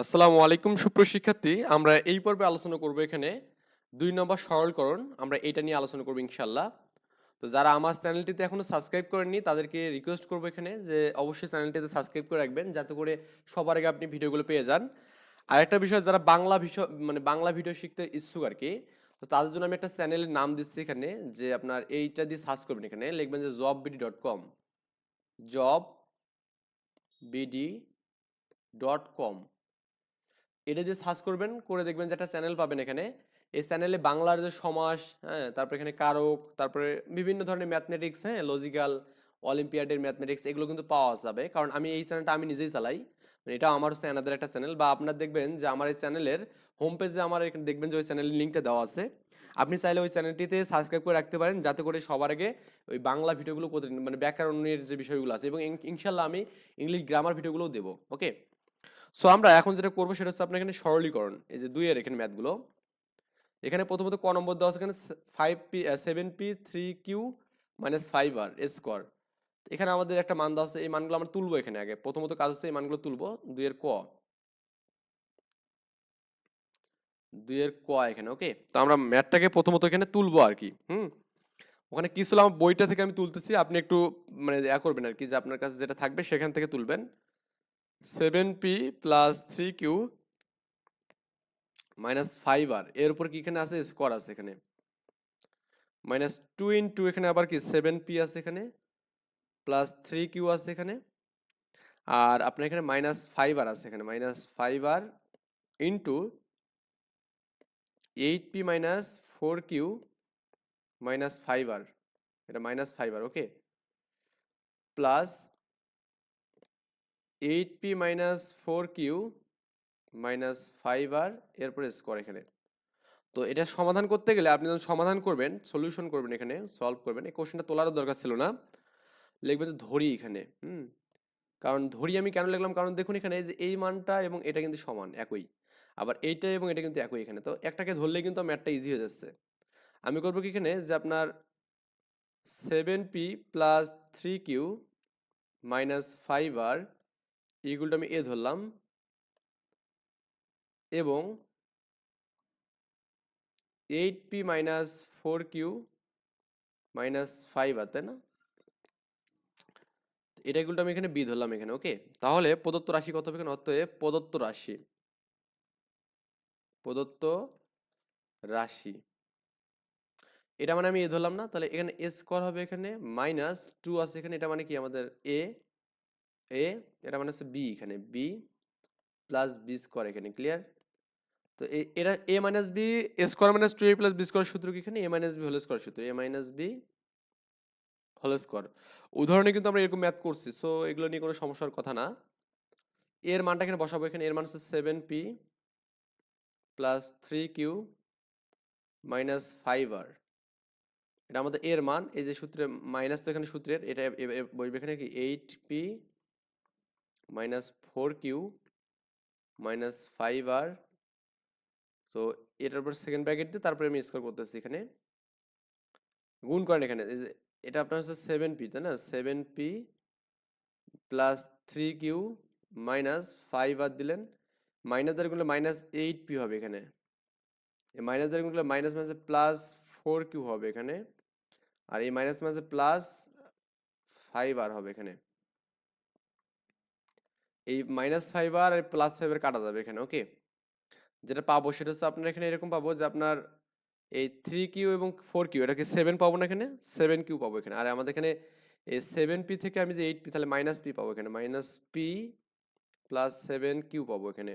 আসসালামু আলাইকুম সুপ্রশিক্ষার্থী আমরা এই পর্বে আলোচনা করব এখানে দুই নম্বর সরলকরণ। আমরা এটা নিয়ে আলোচনা করব ইনশাল্লাহ তো যারা আমার চ্যানেলটিতে এখনও সাবস্ক্রাইব করেননি, তাদেরকে রিকোয়েস্ট করব এখানে যে অবশ্যই চ্যানেলটিতে সাবস্ক্রাইব করে রাখবেন, যাতে করে সবার আগে আপনি ভিডিওগুলো পেয়ে যান। আর একটা বিষয়, যারা বাংলা বিষয় মানে বাংলা ভিডিও শিখতে ইচ্ছুক আর কি তো তাদের জন্য আমি একটা চ্যানেলের নাম দিচ্ছি এখানে, যে আপনার এইটা দিয়ে সার্চ করবেন এখানে, লিখবেন যে job BD dot com job BD dot com এটা দিয়ে সার্চ করবেন, করে দেখবেন যে একটা চ্যানেল পাবেন এখানে। এই চ্যানেলে বাংলার যে সমাস হ্যাঁ তারপরে এখানে কারক, তারপরে বিভিন্ন ধরনের ম্যাথমেটিক্স হ্যাঁ লজিক্যাল অলিম্পিয়াডের ম্যাথমেটিক্স এগুলো কিন্তু পাওয়া যাবে। কারণ আমি এই চ্যানেলটা আমি নিজেই চালাই। মানে এটা আমার হচ্ছে এনাদের একটা চ্যানেল বা আপনার দেখবেন যে আমার এই চ্যানেলের হোম পেজে আমার এখানে দেখবেন যে ওই চ্যানেলের লিঙ্কটা দেওয়া আছে। আপনি চাইলে ওই চ্যানেলটিতে সাবস্ক্রাইব করে রাখতে পারেন, যাতে করে সবার আগে ওই বাংলা ভিডিওগুলো মানে ব্যাকরণের যে বিষয়গুলো আছে, এবং ইনশাল্লাহ আমি ইংলিশ গ্রামার ভিডিওগুলোও দেবো ওকে সো আমরা এখন যেটা করব সেটা হচ্ছে আপনার এখানে সরলীকরণ। এই যে দুইয়ের এখানে ম্যাথগুলো। এখানে প্রথমত ক নম্বর দেওয়া আছে এখানে five P seven P three Q minus five R square এখানে আমাদের একটা মান দেওয়া আছে, এই মানগুলো আমরা তুলবো এখানে আগে। প্রথমত কাজ হচ্ছে এই মানগুলো তুলবো, দুইয়ের ক। দুইয়ের ক এখানে ওকে তো আমরা ম্যাথটাকে প্রথমত এখানে তুলবো আর কি, হুম? ওখানে কি ছিল? আমার বইটা থেকে আমি তুলতেছি, আপনি একটু মানে ইয়া করবেন আর কি, যে আপনার কাছে যেটা থাকবে সেখান থেকে তুলবেন। Seven P plus three Q minus five R এর উপর কি এখানে আছে? স্কোয়ার আছে এখানে। মাইনাস টু ইন টু এখানে আবার কি? সেভেন পি আছে এখানে। প্লাস থ্রি কিউ আছে এখানে। আর আপনার এখানে মাইনাস ফাইভ আর আছে এখানে। Minus five R into eight P minus four Q minus five R এটা minus five R okay plus eight P minus four Q minus five R এরপরে square এখানে। তো এটা সমাধান করতে গেলে আপনি যখন সমাধান করবেন, সলিউশন করবেন এখানে, সলভ করবেন, এই কোশ্চেনটা তোলারও দরকার ছিল না। লিখবেন যে ধরি এখানে, হুম? কারণ ধরি আমি কেন লিখলাম? কারণ দেখুন এখানে যে এই মানটা এবং এটা কিন্তু সমান, একই। আবার এইটা এবং এটা কিন্তু একই এখানে। তো একটাকে ধরলে কিন্তু ম্যাথটা ইজি হয়ে যাচ্ছে। আমি করব কি এখানে? যে আপনার seven P plus three Q minus five R ইগুলটা আমি এ ধরলাম এবং eight P minus four Q minus five তাই না? এটা এগুলো আমি এখানে বি ধরলাম এখানে, ওকে? তাহলে প্রদত্ত রাশি কত হবে এখানে? অতএব প্রদত্ত রাশি। প্রদত্ত রাশি। এটা মানে আমি এ ধরলাম না? তাহলে এখানে এ স্কোয়ার হবে এখানে, মাইনাস টু আছে এখানে, এটা মানে কি? আমাদের এ এ এটা মানে হচ্ছে বি এখানে। বি প্লাস বি স্কোয়ার এখানে ক্লিয়ার তো এ- এটা A minus B square minus two A plus B square সূত্র কি এখানে? A minus B whole square সূত্র। A minus B whole square উদাহরণে কিন্তু আমরা এরকম ম্যাথ করছি সো এগুলো নিয়ে কোনো সমস্যার কথা না। এর মানটা এখানে বসাবো, এখানে এর মান হচ্ছে seven P plus three Q minus five R এটা আমাদের এর মান, এই যে সূত্রে মাইনাস তো এখানে সূত্রের, এটা এ- এ- বসবে এখানে কি? Eight P minus four Q minus five R তো এটার উপর সেকেন্ড ব্র্যাকেট দিয়ে তারপরে আমি স্কোয়ার করতেছি এখানে। গুণ করেন এখানে এটা আপনার হচ্ছে সেভেন পি তাই না? Seven P plus three Q minus five R দিলেন। মাইনাস দ্বারা গুণলে মাইনাস এইট পি হবে এখানে। মাইনাস দ্বারা গুণলে মাইনাস মাইনাসে প্লাস ফোর কিউ হবে এখানে। আর এই মাইনাস মাইনাসে প্লাস ফাইভ আর হবে এখানে। এই minus five R plus five R কাটা যাবে এখানে ওকে যেটা পাবো সেটা হচ্ছে আপনার এখানে এরকম পাবো যে আপনার এই থ্রি কিউ এবং ফোর কিউ এটাকে সেভেন পাবো না এখানে সেভেন কিউ পাবো এখানে। আর আমাদের এখানে এই সেভেন পি থেকে আমি যে এইট পি তাহলে মাইনাস পি পাবো এখানে। Minus P plus seven Q পাবো এখানে।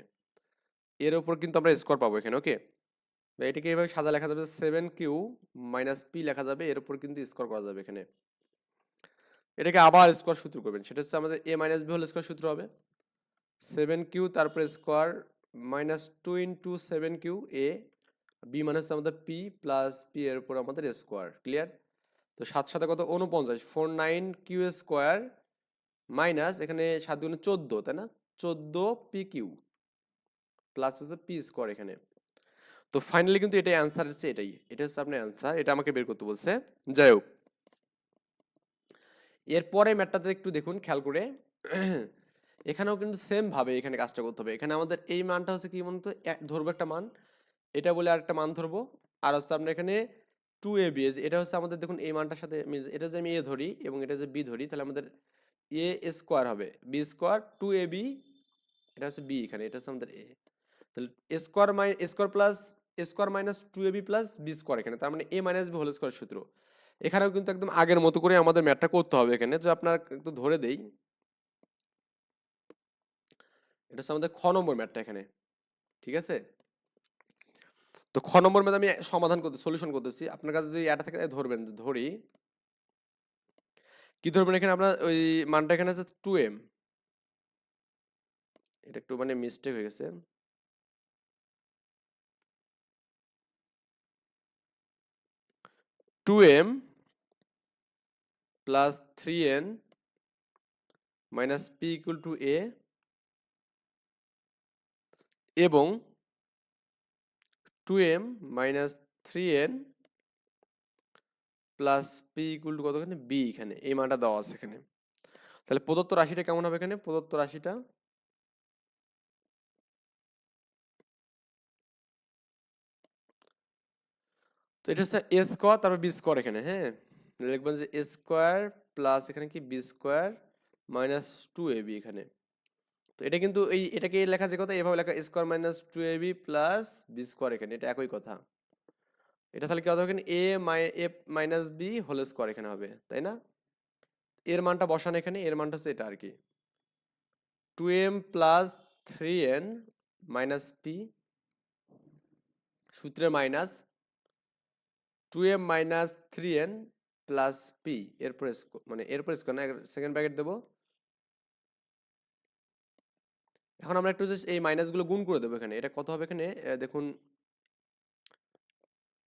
এর উপর কিন্তু আমরা স্কোয়ার পাবো এখানে ওকে এটাকে এইভাবে সাদা লেখা যাবে সেভেন কিউ মাইনাস পি লেখা যাবে, এর উপর কিন্তু স্কোয়ার করা যাবে এখানে। এটাকে আবার স্কোয়ার সূত্র করবেন, সেটা হচ্ছে আমাদের A minus B whole square সূত্র হবে। সেভেন কিউ তারপরে square minus two into seven Q A B মানে হচ্ছে আমাদের পি প্লাস পি এর উপর আমাদের স্কোয়ার ক্লিয়ার তো সাত সাথে কত? উনপঞ্চাশ four nine Q square minus এখানে সাত দুগুণে চোদ্দ, তাই না? চোদ্দ পি কিউ প্লাস হচ্ছে পি স্কোয়ার এখানে। তো ফাইনালি কিন্তু এটাই অ্যান্সার হচ্ছে এটাই। এটা হচ্ছে আপনার অ্যান্সার এটা আমাকে বের করতে বলছে। যাই হোক। এরপরে ম্যাটটাতে একটু দেখুন, খেয়াল করে। এখানেও কিন্তু সেম ভাবে এখানে কাজটা করতে হবে। এখানে আমাদের এই মানটা হচ্ছে কি বলতো ধরবো একটা মান। এটা বলে আরেকটা মান ধরবো। আর হচ্ছে আমরা এখানে টু এ বি এটা হচ্ছে আমাদের দেখুন এই মানটার সাথে এটা যদি আমি এ ধরি এবং এটা যদি বি ধরি, তাহলে আমাদের এ স্কোয়ার হবে। B square two A B এটা হচ্ছে বি এখানে, এটা হচ্ছে আমাদের এ তাহলে square my square plus square minus two A B plus B square এখানে, তার মানে A minus B whole square সূত্র। এখানেও কিন্তু একদম আগের মতো করে আমাদের ম্যাথটা করতে হবে এখানে। তো আপনার একটু ধরে দেই। এটা হচ্ছে আমাদের খ নম্বর ম্যাথটা এখানে, ঠিক আছে? তো খ নম্বর ম্যাথ আমি সমাধান করতে সলিউশন করতেছি। আপনার কাছে যদি এটা থেকে ধরবেন ধরি কি ধরবেন এখানে আপনার ওই মানটা এখানে আছে টু এম এটা একটু মানে মিস্টেক হয়ে গেছে। Two M plus three N minus P equal to A এবং two M minus three N plus P equal to কতখানে? B এখানে। এই মানটা দেওয়া আছে এখানে। তাহলে প্রদত্ত রাশিটা কেমন হবে এখানে? প্রদত্ত রাশিটা তো এটা হচ্ছে এ স্কোয়ার তারপর বি স্কোয়ার এখানে হ্যাঁ? লিখবেন যে এ স্কোয়ার প্লাস এখানে কি? B square minus two A B এখানে। তো এটা কিন্তু এই, এটাকে লেখা যে কথা, এভাবে লেখা square minus two A B plus B square এখানে, এটা একই কথা। এটা তাহলে কি হবে এখানে A my, A minus B whole square এখানে হবে, তাই না? এর মানটা বসান এখানে, এর মানটা হচ্ছে এটা আর কি। Two M plus three N minus P, সূত্রের minus two M minus three N plus P, এরপরে মানে এরপরে স্কোয়ার, না সেকেন্ড ব্র্যাকেট দেবো। এখন আমরা একটু জাস্ট এই মাইনাসগুলো গুণ করে দেবো এখানে। এটা কত হবে এখানে? দেখুন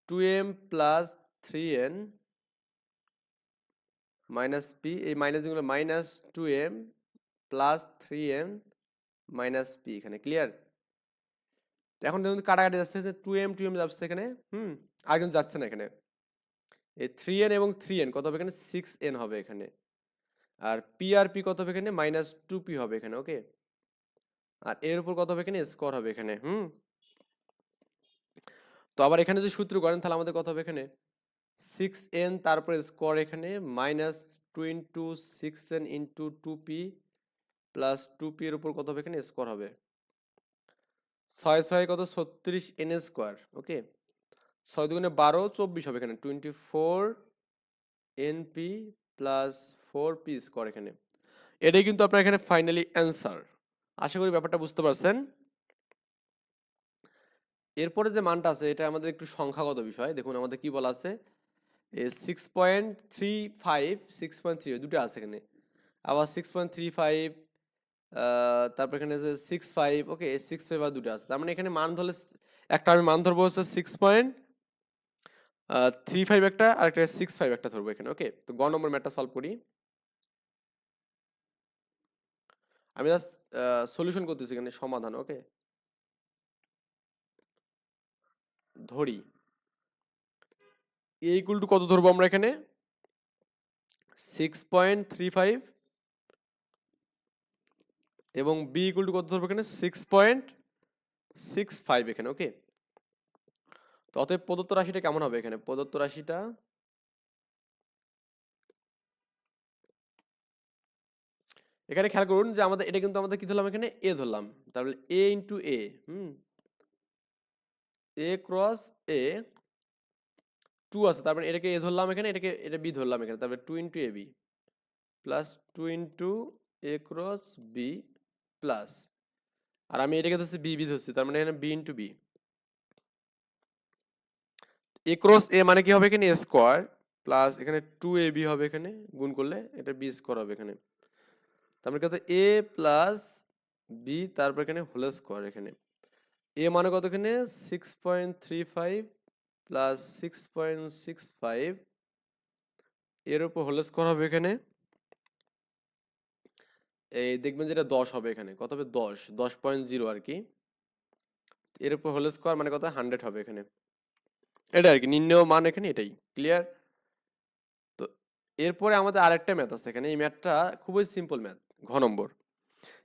two M plus three N minus P এই মাইনাসগুলো minus two M plus three M minus P এখানে ক্লিয়ার এখন দেখুন কাটাকাটি যাচ্ছে টু এম টু এম যাচ্ছে এখানে, হুম? আর কিন্তু যাচ্ছে না এখানে। এই থ্রি এন এবং থ্রি এন কত হবে এখানে? সিক্স এন হবে এখানে। আর পি আর পি কত হবে এখানে? মাইনাস টু পি হবে এখানে ওকে আর এর উপর কত হবে এখানে? স্কোয়ার হবে এখানে, হুম? তো আবার এখানে যদি সূত্র করেন, তাহলে আমাদের কত হবে এখানে? সিক্স এন তারপরে স্কোয়ার এখানে minus two into six N into two P plus two P এর উপর কত হবে এখানে? স্কোয়ার হবে। ছয় ছয় কত? ছত্রিশ এন স্কোয়ার ওকে ছয় দুগুণে বারো, চব্বিশ হবে এখানে। Twenty four N P plus four P square এখানে। এটাই কিন্তু আপনার এখানে ফাইনালি অ্যান্সার আশা করি ব্যাপারটা বুঝতে পারছেন। এরপরে যে মানটা আছে, এটা আমাদের একটু সংখ্যাগত বিষয়। দেখুন, আমাদের কি বলা আছে? Six point three five six point three দুটো আছে এখানে। আবার সিক্স পয়েন্ট থ্রি ফাইভ তারপর এখানে আছে six five okay six five R দুটো আছে। তার মানে এখানে মান ধরলে একটা আমি মান ধরবো হচ্ছে সিক্স পয়েন্ট থ্রি ফাইভ একটা আর একটা সিক্স ফাইভ একটা ধরবো এখানে, ওকে? তো গ নম্বর ম্যাটটা সলভ করি। আমি জাস্ট সলিউশন করতেছি এখানে সমাধান ওকে ধরি। এ ইকুয়াল টু কত ধরবো আমরা এখানে? সিক্স পয়েন্ট থ্রি ফাইভ এবং বি ইকুয়াল টু কত ধরবো এখানে? সিক্স পয়েন্ট সিক্স ফাইভ এখানে ওকে তো অতএব প্রদত্ত রাশিটা কেমন হবে এখানে? প্রদত্ত রাশিটা এখানে খেয়াল করুন যে আমাদের, এটা কিন্তু আমাদের কি ধরলাম এখানে? এ ধরলাম। তাহলে এ ইন্টু এ হুম? এ ক্রস এ টু আছে। তারপরে এটাকে এ ধরলাম এখানে, এটাকে, এটা বি ধরলাম এখানে। তারপরে two into A B plus two into A cross B plus আর আমি এটাকে ধরছি বি বি ধরছি। তার মানে এখানে B into B A cross A মানে কি হবে এখানে? এ স্কোয়ার প্লাস এখানে টু এ বি হবে এখানে। গুণ করলে এটা বি স্কোয়ার হবে এখানে। তারপরে কত এ প্লাস বি তারপর এখানে হোল স্কোয়ার এখানে। এ মানে কত এখানে? Six point three five plus six point six five এর উপর হোল স্কোয়ার হবে এখানে। এই দেখবেন যেটা দশ হবে এখানে। কত হবে? দশ। দশ পয়েন্ট জিরো আর কি। এর উপর হোল স্কোয়ার মানে কত? হান্ড্রেড হবে এখানে। এটা আর কি। নির্ণয় মান এখানে এটাই। ক্লিয়ার তো এরপরে আমাদের আরেকটা ম্যাথ আছে এখানে। এই ম্যাথটা খুবই সিম্পল ম্যাথ ঘ নম্বর।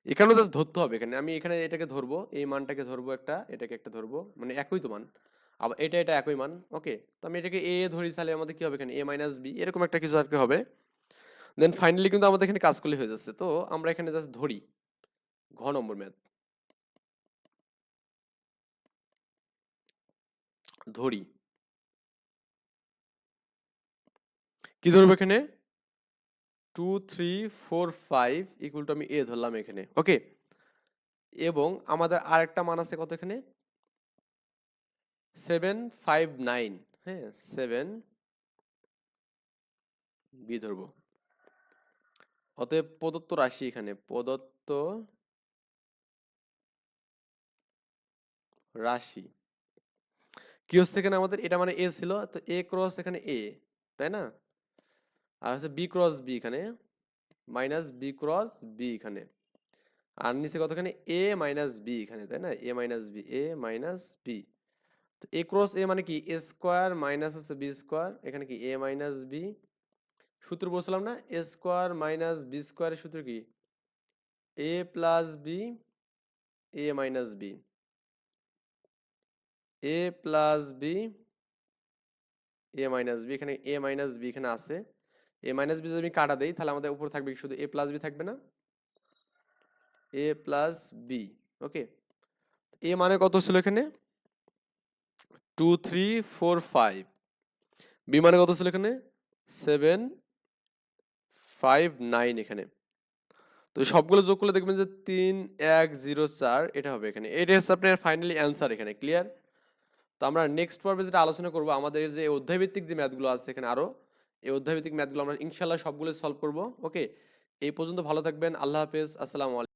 এখানেও জাস্ট ধরতে হবে। এখানে আমি এখানে এটাকে ধরবো এই মানটাকে ধরবো একটা এটাকে একটা ধরবো মানে একই তো মান। আবার এটা এটা একই মান ওকে তো আমি এটাকে এ ধরি তাহলে আমাদের কি হবে এখানে? এ মাইনাস বি এরকম একটা কিছু আর কি হবে। দেন ফাইনালি কিন্তু আমাদের এখানে কাজ করলে হয়ে যাচ্ছে। তো আমরা এখানে জাস্ট ধরি ঘ নম্বর ম্যাথ ধরি। কি ধরবো এখানে? Two three four five equal to আমি এ ধরলাম এখানে। ওকে এবং আমাদের আরেকটা মান আছে কত এখানে? সেভেন ফাইভ নাইন হ্যাঁ সেভেন বি ধরবো। অতএব প্রদত্ত রাশি এখানে। প্রদত্ত রাশি। কি হচ্ছে এখানে আমাদের? এটা মানে এ ছিল, তো এ ক্রস এখানে এ তাই না? আর হচ্ছে বি ক্রস বি এখানে মাইনাস বি ক্রস বি এখানে। আর নিচে কতখানে? এ মাইনাস বি এখানে, তাই না? A minus B A minus B তো এ ক্রস এ মানে কি? এ স্কোয়ার মাইনাস হচ্ছে বি স্কোয়ার এখানে কি? এ মাইনাস বি সূত্র বলছিলাম না? এ স্কোয়ার মাইনাস বি স্কোয়ারের সূত্র কি? A plus B A minus B A plus B A minus B এখানে এ মাইনাস বি এখানে আছে। এ মাইনাস বি যদি আমি কাটা দেই, তাহলে আমাদের উপর থাকবে শুধু এ প্লাস বি থাকবে না? এ প্লাস বি ওকে এ মানে কত ছিল এখানে? Two three four five B মানে কত ছিল এখানে? সেভেন ফাইভ নাইন এখানে। তো সবগুলো যোগ করলে দেখবেন যে তিন, এক জিরো চার, এটা হবে এখানে। এটা হচ্ছে আপনার ফাইনালি অ্যান্সার এখানে ক্লিয়ার তো আমরা নেক্সট পর্বে যেটা আলোচনা করব, আমাদের যে অধ্যায়ভিত্তিক যে ম্যাথগুলো আছে এখানে আরও এই অধ্যায়ভিত্তিক ম্যাথগুলো আমরা ইনশাল্লাহ সবগুলো সলভ করব। ওকে? এই পর্যন্ত ভালো থাকবেন। আল্লাহ হাফেজ। আসসালামু আলাইকুম।